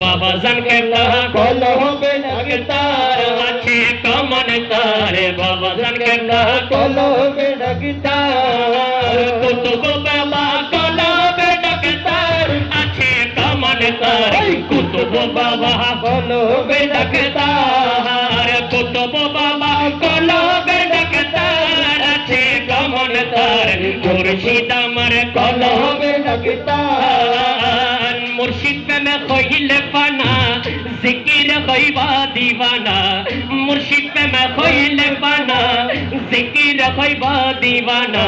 বাবা জান কেবলা কলহবে ডাক্তার আছে কমন তার। বাবা জান কেবলা কলহবে ডাক্তার কুতুব বাবা কলবে ডাক্তার আছে কমন তার। কুতুব বাবা। কলহবে ডাক্তার কুতুব বাবা কলবে ডাক্তার আছে কমন তার। মুর্শিদ আমার কলহ কলহবে ডাক্তার মুর্শিদ প্রেমে হইলে পানা, জিকির হইবা দিবানা। মুর্শিদ প্রেমে হইলে পানা, জিকির হইবা দিবানা।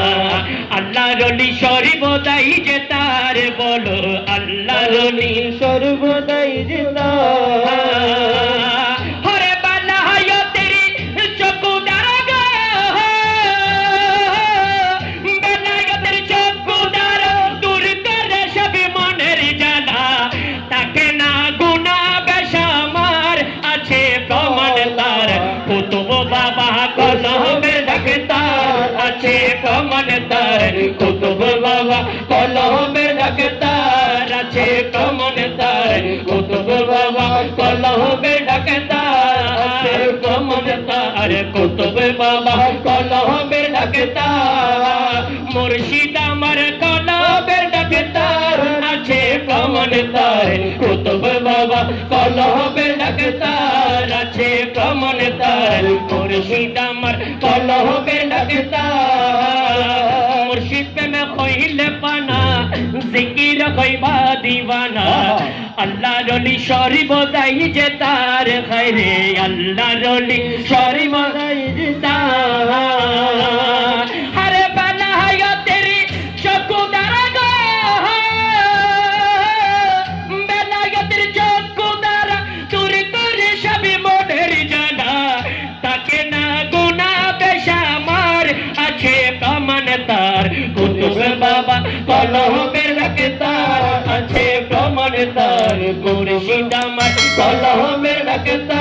আল্লাহ রলি সর্বদাই যে তার বলো আল্লাহ রলি সর্বদাই যে হরে বাবা কলহবে ডাক্তার আছে তার কুতুব বাবা কলহবে ডাক্তার আছে তার কুতুব বাবা কলহবে ডাক্তার আছে তার কুতুব বাবা কলহবে ডাক্তার মুর্শিদ আমার কলহবে ডাক্তার আছে তার কুতুব বাবা কলহবে ডাক্তার মুর্শিদ আমার কলহবে লগতা মুর্শিদ প্রেমে কইলে পানা, জিকির কইবা দিবানা। আল্লাহ রলি সর্বদাই যে তার খাইরে আল্লাহ রলি সর্বদাই যে তার। তার, কুতুব বাবা কলহবে রাখতার আছে প্রমাণ তার মুর্শিদ আমার কলহবে রাখতার আছে কমন তার।